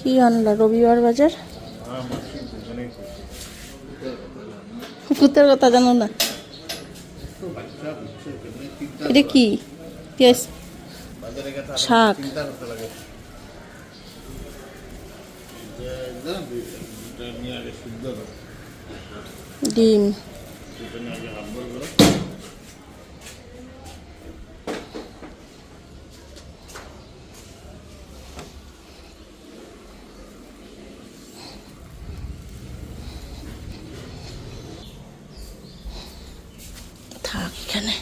কি আনলা? রবিবার বাজার? ভূতের কথা জানো না? এটা কি? শাক। ডিম থাক এখানে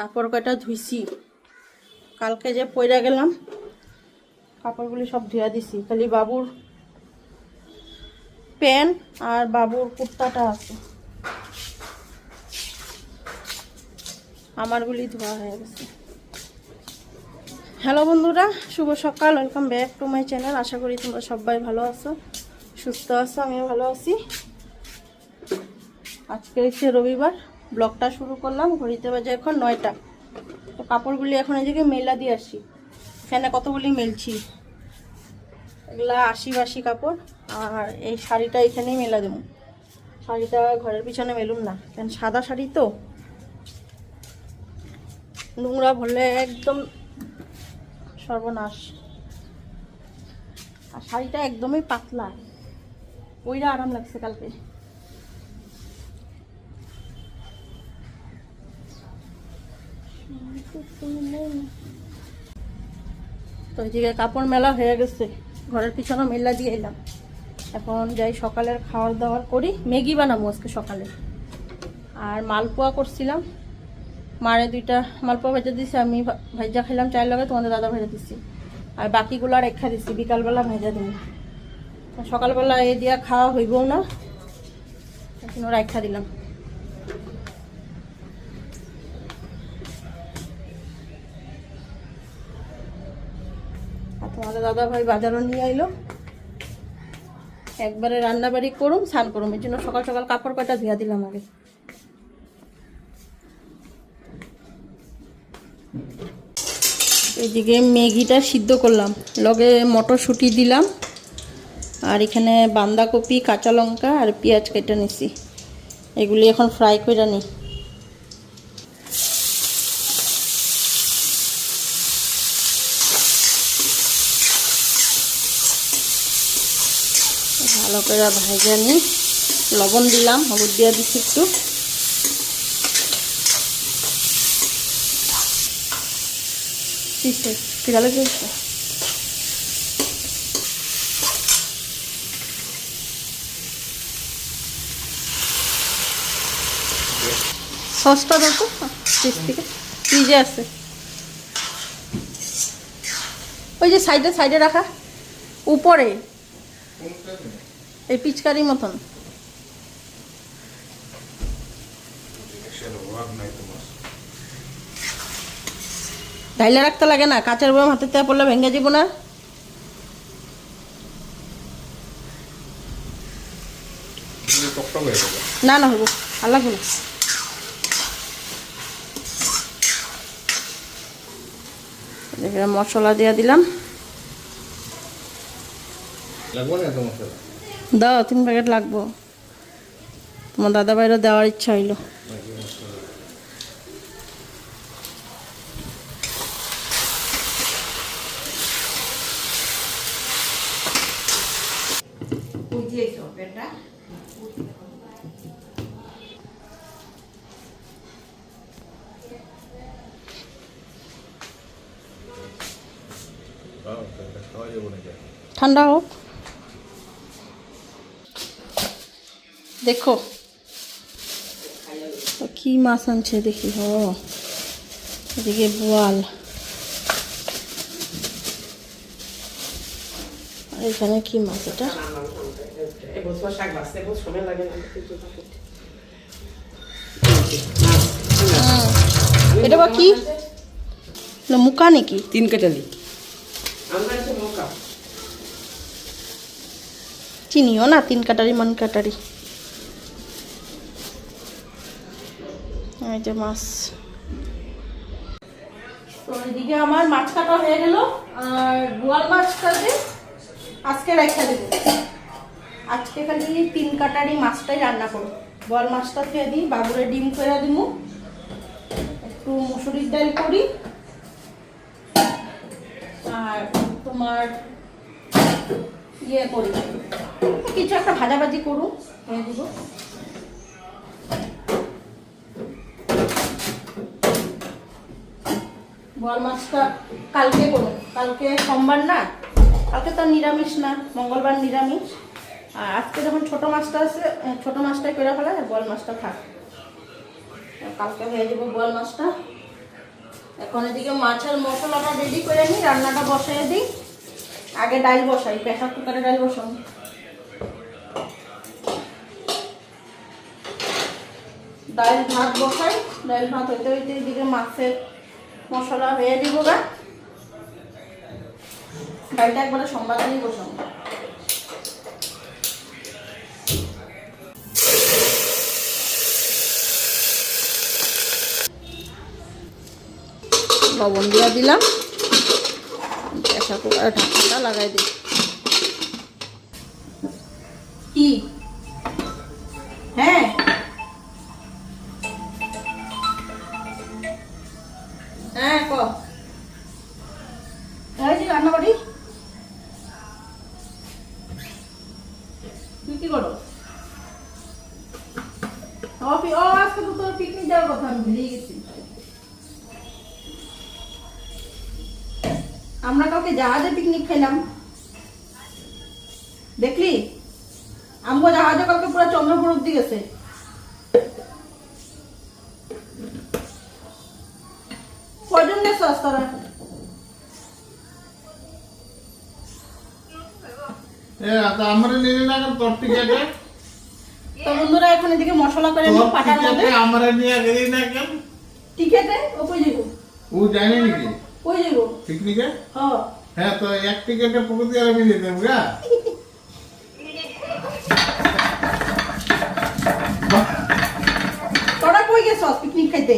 কাপড় কয়টা ধুইছি। কালকে যে পইরা গেলাম, কাপড়গুলি সব ধুয়া দিছি। খালি বাবুর প্যান্ট আর বাবুর কুর্তাটা আছে। আমারগুলি ধোয়া হয়ে গেছে। হ্যালো বন্ধুরা, শুভ সকাল। Welcome back to my channel আশা করি তোমরা সবাই ভালো আছো, সুস্থ আছো, আমিও ভালো আছি। আজকে হচ্ছে রবিবার। ব্লগটা শুরু করলাম, ঘড়িতে বাজে এখন নয়টা। তো কাপড়গুলি এখন এদিকে মেলা দিয়ে আসি। এখানে কতগুলি মেলছি? এগুলা আশি বাসি কাপড়, আর এই শাড়িটা এখানেই মেলা দেবো। শাড়িটা ঘরের পিছনে মেলুম না, কেন সাদা শাড়ি তো? নোংরা ভরলে একদম সর্বনাশ। আর শাড়িটা একদমই পাতলা। ওইটা আরাম লাগছে কালকে। তো ওইদিকে কাপড় মেলা হয়ে গেছে। ঘরের পিছনে মেলা দিয়ে এলাম। এখন যাই সকালের খাওয়ার দাওয়ার করি। ম্যাগি বানাবো আজকে সকালে। আর মালপোয়া করছিলাম। মারে দুইটা মালপোয়া ভেজা দিছি আমি ভাজা খেলাম চায়ের লগে, তোমাদের দাদা ভেজে দিছি আর বাকিগুলো রেখা দিছি, বিকালবেলা ভেজা দিন সকালবেলা এ দিয়া খাওয়া হইবও না। এখন রেখা দিলাম। তোমাদের দাদা ভাই বাজারও নিয়ে আইলো। একবারে রান্না বাড়ি করুম, স্নান করুম। এর জন্য সকাল সকাল কাপড় কয়টা ধুয়া দিলাম আগে। এইদিকে ম্যাগিটা সিদ্ধ করলাম। লগে মটরশুঁটি দিলাম। আর এখানে বাঁধাকপি, কাঁচা লঙ্কা আর পেঁয়াজ কেটে নিছি। এগুলি এখন ফ্রাই করে নিই করে ভাজা নিই লবণ দিলাম, হলুদ দিয়ে দিচ্ছি একটু। কিসে কিরালে কিসে সসটা দেখো ফ্রিজে আছে। ওই যে সাইডে সাইডে রাখা। উপরে। এই পিচকারির মতন। ঢাইলে রাখতে লাগে না, কাঁচের বয়ম হাতে তেয়া পড়লে ভেঙে যাব না। না না আল্লাহ এখানে মশলা দিয়ে দিলাম। লাগবো না মশলা? দাও তিন প্যাকেট লাগবো। তোমার দাদা ভাইরও দেওয়ার ইচ্ছা হইল। ঠান্ডা হোক। দেখো তো কি মাছ আনছে দেখি হ এদিকে বোয়াল এখানে কি মাছ এটা এটা বা কি না মুকা নাকি তিন কাটালি চিনিও না তিন কাটারি মন কাটারি এই মাছ। তো এদিকে আমার মাছ কাটা হয়ে গেল, আর বোয়াল মাছটাতে আজকে রেখে দেবো। আজকে খালি তিন কাটারই মাছটাই রান্না করব। বোয়াল মাছটা খেয়ে দিই, বাবুরে ডিম করে দিব। একটু মুসুরির ডাল করি। আর তোমার ইয়ে করি। কিছু একটা ভাজাভাজি করুন দিব। বল মাছটা কালকে করুন কালকে সোমবার না, কালকে তো নিরামিষ না, মঙ্গলবার নিরামিষ। আর আজকে যখন ছোট মাছটা আছে ছোট মাছটাই করে ফেলা, আর বল মাছটা থাক। কালকে হয়ে যাব বল মাছটা। এখন এদিকে মাছের মশলাটা রেডি করে নিই, রান্নাটা বসাই দিই। আগে ডাল বসাই প্রেশার কুকারে ডাল বসাই ডাল ভাত বসাই, ডাল ভাত হইতে হইতে এদিকে মাছের মশলা হয়ে দিব গা। ডালটা একবারে সোমবার দিনই বসাবো। লবণ দিয়া দিলাম। প্রেশার কুকারে ঢাকাটা লাগাই দিই। কি? খেলাম। দেখলি? আমগো জাহাজে কালকে পুরো চন্দ্রপুর অব্দি গেছে। কজন গেছে তোরা? এ তা আমরা নিয়ে না তোর টিকেটে তো বন্ধুরা এখন এদিকে মশলা করে তোর পাটার মধ্যে আমরা নিয়ে গেলি না কেন? টিকেটে ও কই যাব ও জানে নাকি? কই যাব পিকনিকে হ। হ্যাঁ তো এক টিকেটে প্রকৃতি আর মিলিয়ে দেবো গা। তোরা কই গেছ পিকনিক খাইতে?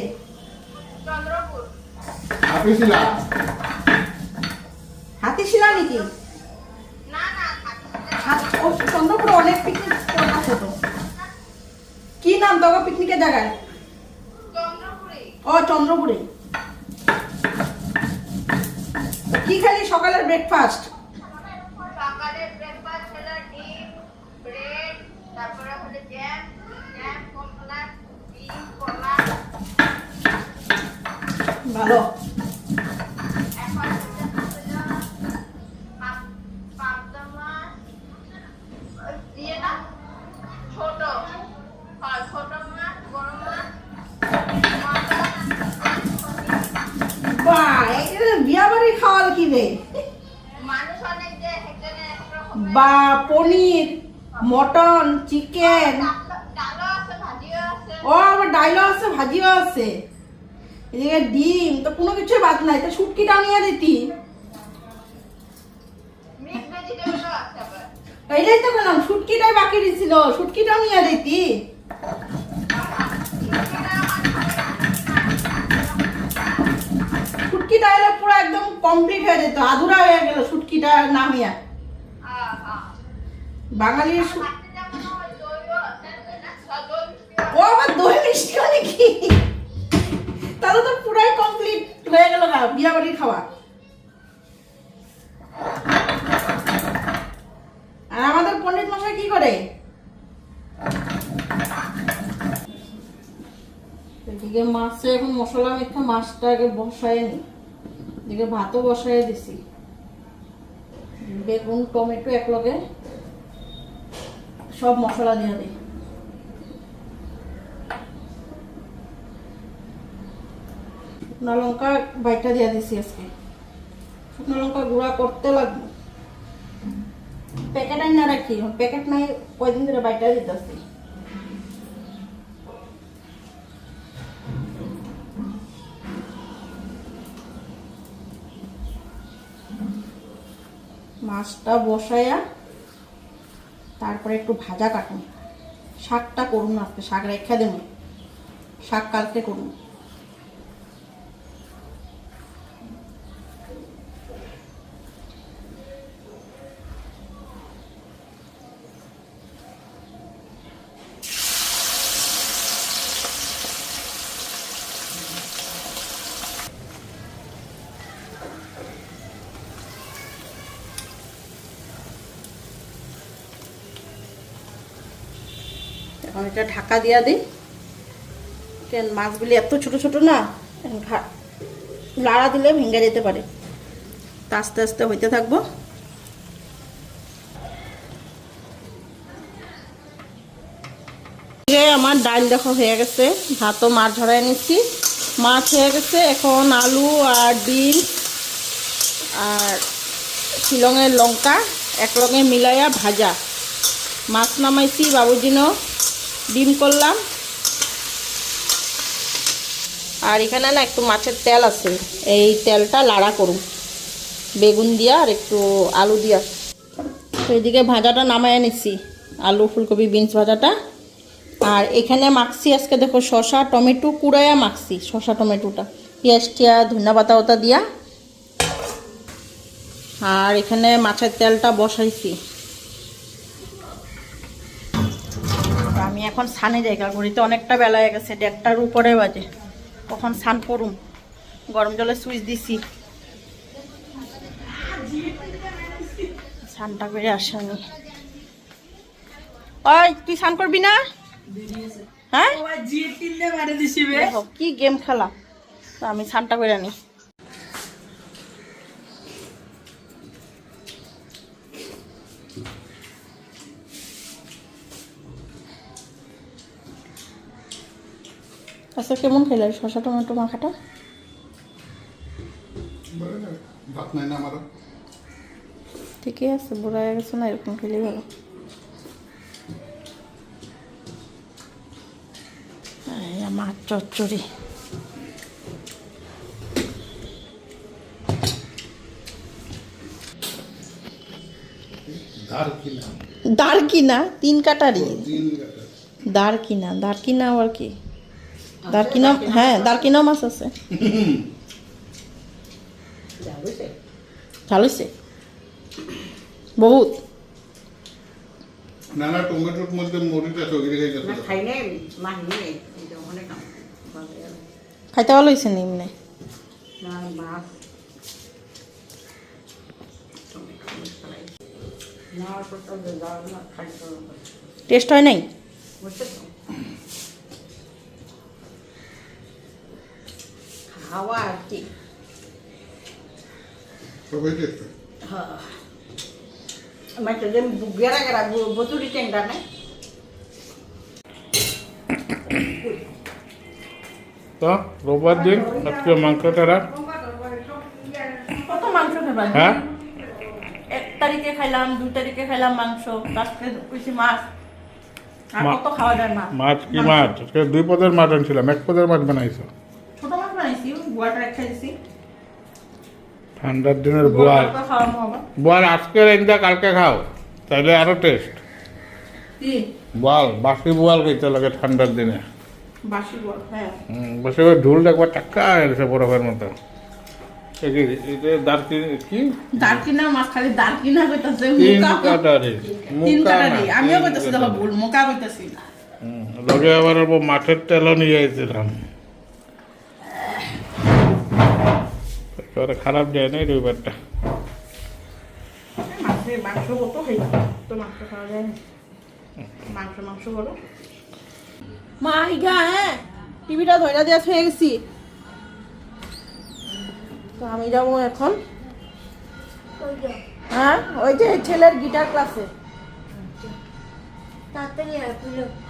আপিছিলা হাতি শিলা। নাকি? হাত- ও, চন্দ্রপুরে অনেক পিকনিক স্পট আছে তো। কি নাম তোকে পিকনিকের জায়গায়? ও চন্দ্রপুরে। কি খালি সকালের ব্রেকফাস্ট ব্রেকফাস্ট হলো ডিম ব্রেড তারপরে হলো জ্যাম জ্যাম কমলা ডিম কলা ভালো এখন হচ্ছে হলো পাপ- পাবদা মাছ ওই দিয়ে না ছোট হ্যাঁ ছোট মাছ বড় মাছ বাহ এটা বিয়া বাড়ি খাওয়াল কি রে মানুষ অনেক যে এখানে একরকম বা পনির মটন চিকেন ও, আবার ডাইলও আছে, ভাজিও আছে। এদিকে ডিম, তো কোনো কিছুই বাদ নাই, তো শুটকিটাও নিয়ে দিতি। এইটাই তো বললাম, শুটকিটাই বাকি দিছিল, শুটকিটাও নিয়ে দিতি। শুটকিটা এলে পুরো একদম কমপ্লিট হয়ে যেত, আধুরা হয়ে গেল শুটকিটা নামিয়া হ্যাঁ বাঙালির ও আবার দই মিষ্টি মানে কি? তাহলে তো পুরাই কমপ্লিট হয়ে গেল না বিয়া বাড়ির খাওয়া। আর আমাদের পণ্ডিত মশাই কি করে? এদিকে মাছে এখন মশলা মেখে মাছটা আগে বসায় নি। এদিকে ভাতও বসায় দিছি। বেগুন টমেটো একলগে। সব মশলা দিয়ে দিই। শুকনো লঙ্কা বাইটা দিয়ে দিছি আজকে। শুকনো লঙ্কা গুঁড়া করতে লাগবে। প্যাকেট আনি না রাখি প্যাকেট নাই, কয়দিন ধরে বাইটা দিতেছি। মাছটা বসায়া তারপরে একটু ভাজা কাটুন। শাকটা করুন আজকে শাক রেখা দেবো। শাক কালকে করুন। এটা ঢাকা দিয়া দিই। কেন মাছগুলি এত ছোট ছোট না লাড়া দিলে ভেঙে যেতে পারে। তা আস্তে আস্তে হইতে থাকব। আমার ডাল দেখো হয়ে গেছে, ভাতও মাছ ঝরাই নিচ্ছি। মাছ হয়ে গেছে, এখন আলু আর ডিম আর শিলংয়ের লঙ্কা একলগে মিলাইয়া ভাজা। মাছ নামাইছি বাবুজিনও। ডিম করলাম। আর এখানে না একটু মাছের তেল আছে। এই তেলটা লাড়া করুন। বেগুন দিয়া আর একটু আলু দিয়া। তো এদিকে ভাজাটা নামায় নিচ্ছি আলু, ফুলকপি, বিনস ভাজাটা। আর এখানে মাখছি আজকে দেখো শশা টমেটো কুড়াইয়া মাখছি শশা টমেটোটা। পেঁয়াজ টিয়া, ধনিয়া পাতা ওতা দিয়া। আর এখানে মাছের তেলটা বসাইছি। আমি এখন সানে জায়গা ঘড়িতে অনেকটা বেলা হয়ে গেছে দেড়টার উপরে বাজে। কখন স্নান করুম গরম জলে সুইচ দিছি। স্নানটা করে আসে আমি ওই তুই সান করবি না? হ্যাঁ? কি গেম খেলা। তো আমি স্নানটা করে আনি। আচ্ছা কেমন খেলে? শশা টমেটো মাখাটা? ভাত নাই না আমারও। ঠিকই আছে বুড়া হয়ে গেছে না এরকম খেলেই ভালো। আমার চচ্চড়ি। দাঁড় কিনা। তিন কাটারি? দাঁড় কিনা দাঁড় কিনা আবার কি? দাঁড় কিনা হ্যাঁ দাঁড় কিনা মাছ আছে ভালো হয়েছে বহুত না না টমেটোর মধ্যে মরিচ আছে ওগুলি খাইতেছে খাই নাই মাছ নেই এটা অনেক কাম খাইতে ভালো হয়েছে নিম্নে না মাছ নেওয়ার পর তো যাওয়ার না খাইতে হবে টেস্ট হয় নাই খাওয়া আর কি। সবাই দেখতে যে গেরা গেরা বতুরি টেংরা নেই। তো রোববার দিন আজকে রাখ কত মাংস খাবা? হ্যাঁ? এক তারিখে খাইলাম দুই তারিখে খাইলাম মাংস আজকে কইছি মাছ। আর কত খাওয়া যায় মাছ? মাছ কি মাছ? আজকে দুই পদের মাছ আনছিলাম এক পদের মাছ বানাইছি। বুয়াটা রেখে দিছি। ঠান্ডার দিনের খাওয়ানো বোয়াল আজকে রেঞ্জা কালকে খাও। তাইলে আরও টেস্ট বোয়াল বাসি বোয়াল খেতে লাগে ঠান্ডার দিনে। বাসি হ্যাঁ। বসে ঢুল দেখবার এসে বরফের মতো। মাছের তেলও নিয়ে এসেছিলাম একেবারে খারাপ যায় না এই রবিবারটা। মাংস কত তো মাংস খাওয়া যায় মাংস মা ইগা হ্যাঁ টিভিটা ধইরা দিয়া হয়ে গেছি। তো আমি যাব এখন। হ্যাঁ ওই যে ছেলের গিটার ক্লাসে।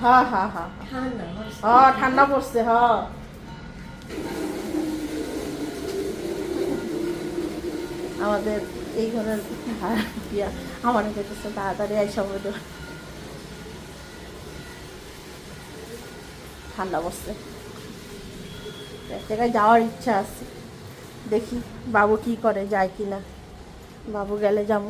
হ্যাঁ হ্যাঁ হ্যাঁ। ঠান্ডা হচ্ছে। হ্যাঁ ঠান্ডা পড়ছে হ্যাঁ। আমাদের এই ঘরের আমার কাছে তাড়াতাড়ি এই সময় ঠান্ডা বসছে এক জায়গায় যাওয়ার ইচ্ছা আছে। দেখি বাবু কি করে, যায় কি না বাবু গেলে যাব।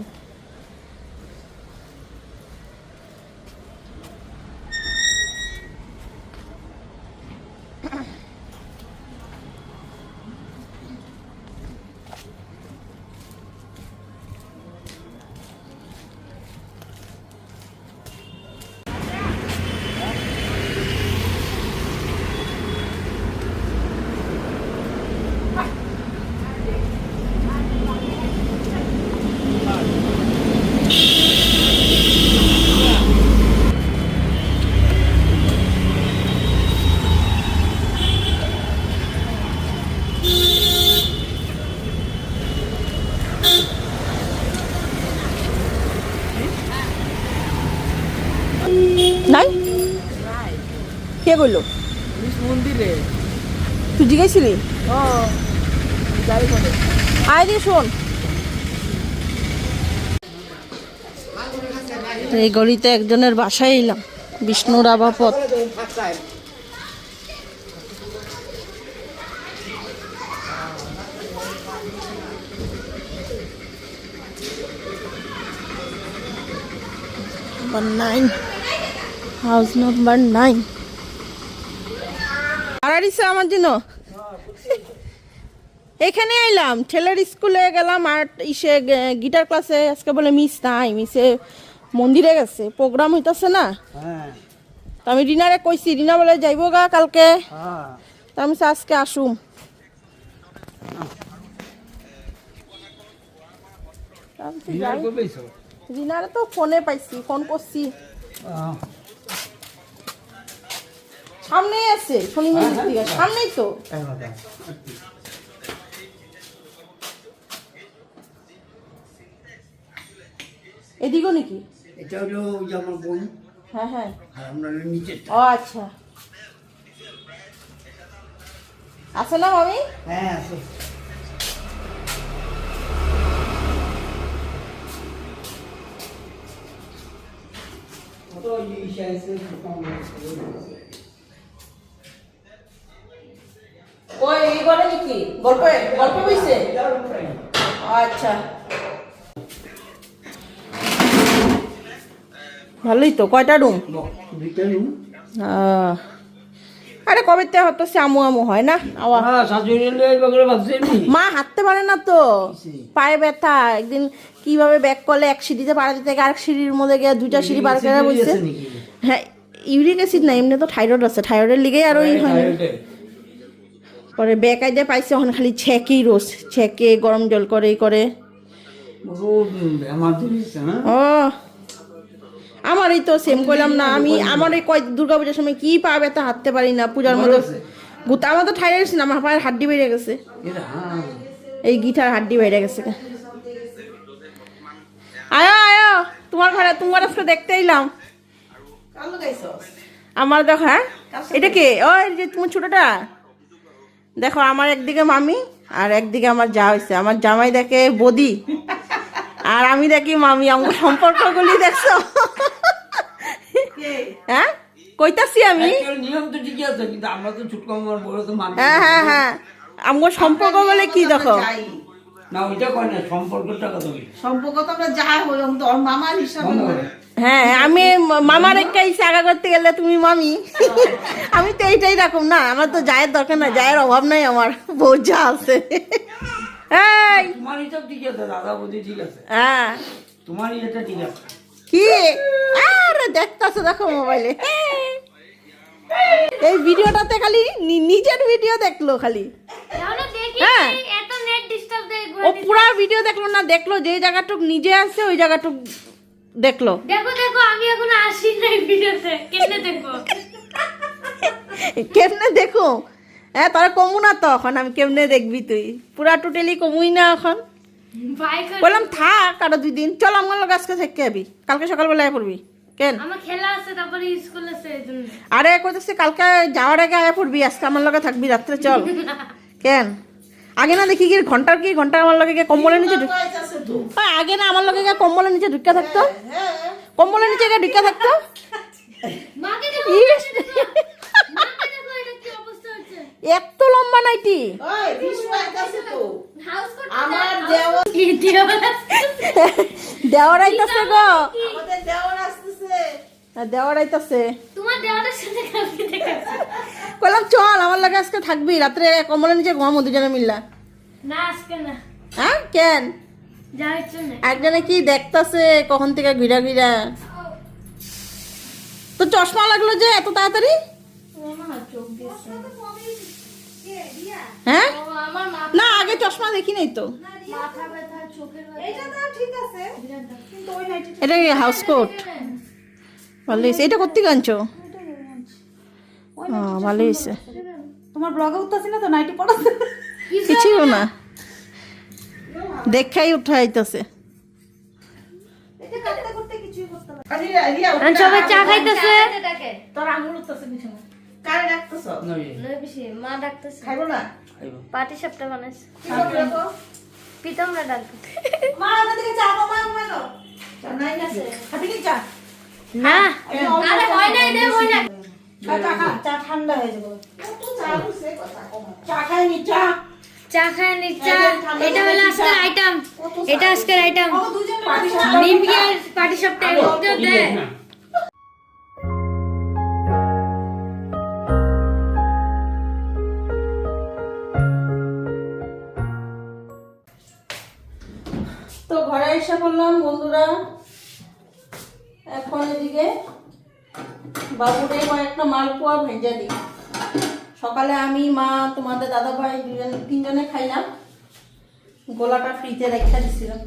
কে কইলো? মন্দিরে। তুই যাই করে আয় দিয়ে শোন। এই গলিতে একজনের বাসায় এলাম বিষ্ণুর আবাপথ। Number nine house number nine ভাড়া দিছে আমার জন্য। এখানে আইলাম ছেলের স্কুলে গেলাম আর ইসে গিটার ক্লাসে আজকে বলে মিস নাই মিসে মন্দিরে গেছে প্রোগ্রাম হইতাছে না। তো আমি রিনারে কইছি রিনা বলে যাইব গা কালকে। তো আমি আজকে আসুম। রিনারে তো ফোনে পাইছি ফোন করছি। সামনেই আছে শনি মন্দির থেকে সামনেই তো। এদিকও নাকি? এটা হলো আমার বোন। হ্যাঁ হ্যাঁ। আর আমরা নিচের ও আচ্ছা। আছে না মামি? হ্যাঁ আছে ওটা ওই যে নাকি? গল্প গল্প হইছে? আচ্ছা। ভালোই তো কয়টা রুম আরে কবে তে হতো আমু আমু হয় না। মা হাঁটতে পারে না তো। পায়ে ব্যথা। একদিন কীভাবে ব্যাক করলে এক সিঁড়িতে পাড়া যেতে আরেক সিঁড়ির মধ্যে গিয়ে দুইটা সিঁড়ি পার করে বলছে হ্যাঁ ইউরিক অ্যাসিড না এমনি তো থাইরয়েড আছে। থাইরয়েডের লিগে আর ওই হয়। পরে আইডে পাইছে ওখানে খালি ছেকেই রোজ ছেকে গরম জল করে এই করে? ও আমার এই তো সেম করলাম না আমি আমার এই কয় দুর্গা পূজার সময় কি পা ব্যথা হাঁটতে পারি না পূজার মধ্যে আছে? গুতা আমার তো থাইরয়েড না আমার পায়ের হাড্ডি বেড়ে গেছে। হ্যাঁ। এই গিটার হাড্ডি বেড়ে গেছে আয়ো আয়ো তোমার ঘরে তোমার আজকে দেখতে এলাম। আমার দেখো হ্যাঁ? এটা কে? ওই যে তুমি ছোটটা? দেখো আমার একদিকে মামি আর একদিকে আমার যা হয়েছে। আমার জামাই দেখে বদি। আর আমি দেখি মামি আমার সম্পর্কগুলি দেখছ? হ্যাঁ? কইতাছি আমি। হ্যাঁ হ্যাঁ হ্যাঁ। আমার সম্পর্ক বলে কি দেখো? না ওইটা কয় না সম্পর্কটা কথা বলি সম্পর্ক তো আমরা যাই হই আমি তো মামার হিসাবে হ্যাঁ আমি মামার একটা জায়গা করতে গেলে তুমি মামি। আমি তো এইটাই রাখুম না আমার তো জায়ের দরকার না জায়ের অভাব নাই আমার বউ যা আছে। এই! তোমার হিসাব ঠিক আছে দাদা বৌদি ঠিক আছে। হ্যাঁ। তোমার এটা ঠিক আছে। কি? আরে দেখতাছো দেখো মোবাইলে। এই ভিডিওটাতে খালি নিজের ভিডিও দেখল খালি। হ্যাঁ। এত নেট ডিস্টার্ব দেয় ও পুরা ভিডিও দেখল না? দেখল যে জায়গাটুক নিজে আছে ওই জায়গাটুক দেখল। দেখো দেখো আমি এখনও আসি নাই ভিডিওতে কেমনে দেখব? কেমনে দেখো? হ্যাঁ তোরা কমু না তো এখন আমি কেমনে দেখবি তুই? পুরা টোটালি কমুই না এখন। বললাম থাক আরও দুই দিন। চল আমার লোক আজকে থেকে যাবি কালকে সকালবেলা আয় পড়বি। কেন? আমার খেলা আছে তারপরে স্কুল আছে আরে কইতেছি কালকে যাওয়ার আগে আয় পড়বি আজকে আমার লগে থাকবি রাত্রে চল। কেন? আগে না দেখি কি ঘণ্টার কি ঘণ্টা আমার লগে গিয়ে কম্বলের নিচে আগে না আমার লগে গিয়ে কম্বলের নিচে ঢুকা থাকতো? কম্বলের নিচে গিয়ে ঢুকা থাকতো? এত লম্বা নাইটি। দেওয়ার আইতাছে গো। আসতেছে? হ্যাঁ, দেওয়ার আইতাছে। তোমার দেওয়ালের সাথে বললাম চল আমার লাগে আজকে থাকবি। রাত্রে কম্বলের নিচে ঘুমাবো দুজনে মিল্লা। না আজকে না। হ্যাঁ কেন? একজনে কি দেখতাছে কখন থেকে ঘিরা ঘিরা? তো চশমা লাগল যে এত তাড়াতাড়ি? হ্যাঁ? না আগে চশমা দেখি নাই তো। মাথা ব্যথা চোখের ব্যথা এটা হাউস কোট ভালো এটা করতে আনছো? হ্যাঁ ভালো হয়েছে তোমার ব্লগে উঠতেছি না তো নাইটি পড়াতে কিছুই না। দেখাই উঠাইতেছে। সবাই চা খাইতেছে। তোর আঙুল উঠতেছে বিছানা কারে ডাকতেছ? নয় বেশি মা ডাকতেছে। খাইবো না? পাটি সাপটা বানাইছে। পিতামরা মা দিকে চা দাও মা মা দাও আরে হয় হয় চা ঠান্ডা হয়ে যাবে। চা হইছে চা। চা চা। চা এটা হলো আজকের আইটেম এটা আজকের আইটেম ও দুজন পাটি সাপটা নিমকির পাটি সাপটা এগুলো দে তো ঘরে এসে বললাম বন্ধুরা এখন এদিকে বাবুরে কয়েকটা মালপোয়া ভেজে দিই। সকালে আমি, মা, তোমাদের দাদা ভাই দুজন, তিনজনে খাইলাম। গোলাটা ফ্রিজে রেখে দিছিলাম।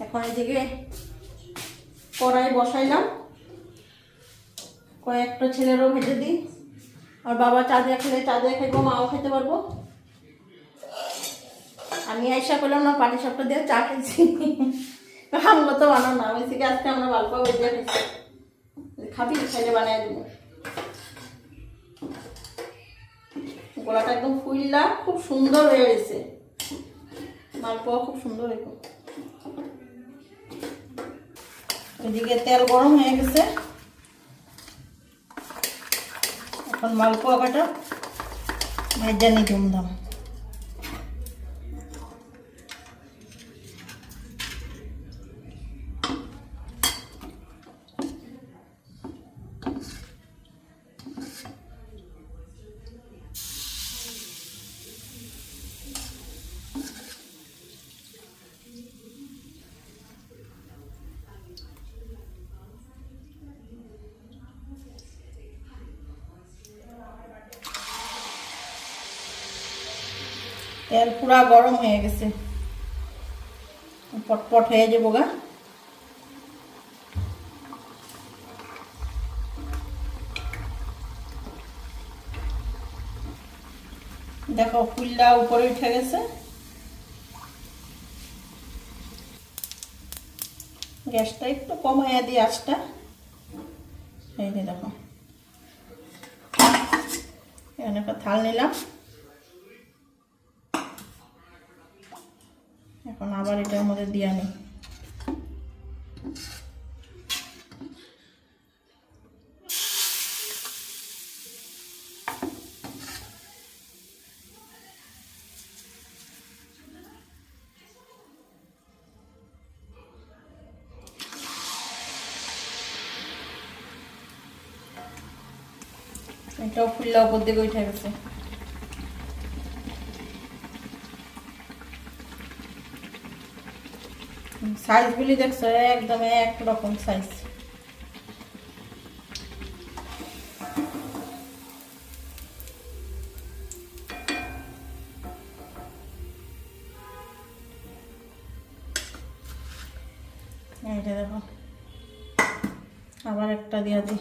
এখন এদিকে কড়াই বসাইলাম। কয়েকটা ছেলেরও ভেজে দিই। আর বাবা চা দিয়ে খেলে, চা দিয়ে খাইবো, মাও খেতে পারব। আমি আইসা করলাম না পাটি সাপটা দিয়ে চা খেয়েছি আমগুলো তো বানানো আমি থেকে আজকে আমরা গল্প বেজে খাইছি। খাবি খাইলে বানাই দেবো। গলাটা একদম ফুললা খুব সুন্দর হয়ে গেছে। মালপোয়া খুব সুন্দর হয়ে এদিকে তেল গরম হয়ে গেছে। এখন মালপোয়া কাটা। ভেজে নি ধুমধাম তেল পুরা গরম হয়ে গেছে। পটপট হয়ে যাব গা। দেখো, ফুলটা উপরে উঠে গেছে। গ্যাসটা একটু কমাইয়া দিই আঁচটা। এই যে দেখো। এখানে একটা থাল নিলাম এখন আবার এটার মধ্যে দিয়ে আনি। এটাও ফুললা উপর দিকে উঠে গেছে। সাইজগুলি দেখছ একদম এক রকম সাইজ এইটা দেখো আবার একটা দিয়া দিই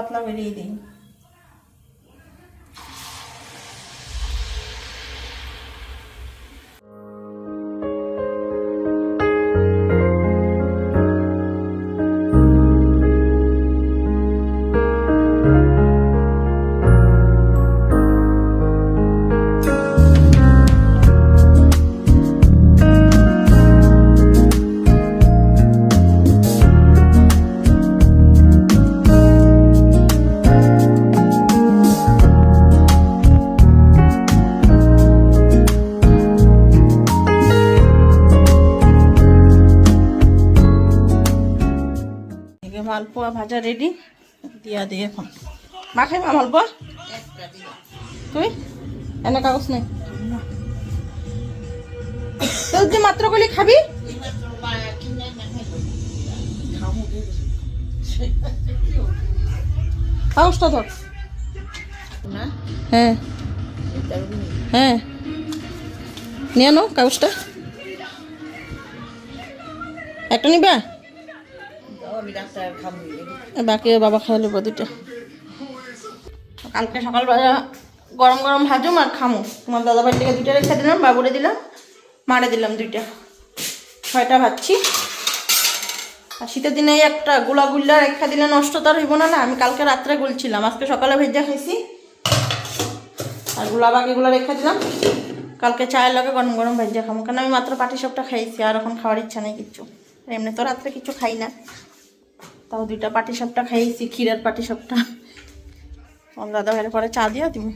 একটু পাতলা পাতলা বেরিয়ে দিয়ে এখন। মা খাইবা মালপোয়া তুই? এনে কাগজ নেই। যে মাত্র করলি খাবি? কাগজটা ধর। হ্যাঁ। হ্যাঁ। নিয়ে আনো কাগজটা। একটা নিবা? বাকি বাবা খাই নেব দুটো কালকে সকালবেলা গরম গরম ভাজুম আর খামো। তোমার দাদা বাড়ি থেকে দুইটা রেখে দিলাম বাবুরে দিলাম মারে দিলাম দুইটা। ছয়টা ভাজছি। আর শীতের দিনে একটা গুলা গুল্লা রেখা দিলে নষ্ট তো আর হইব না না? আমি কালকে রাত্রে গুলছিলাম আজকে সকালে ভেজা খাইছি। আরগুলা বাকিগুলো রেখে দিলাম। কালকে চায়ের লগে গরম গরম ভেজা খামো কারণ আমি মাত্র পাটি সবটা খাইছি আর এখন খাওয়ার ইচ্ছা নেই কিচ্ছু। আর এমনি তো রাত্রে কিছু খাই না। তাও দুইটা পাটি সবটা খাইছি ক্ষীরের পাটি আমার দাদা ভাইয়ের পরে চা দিয়া তুমি?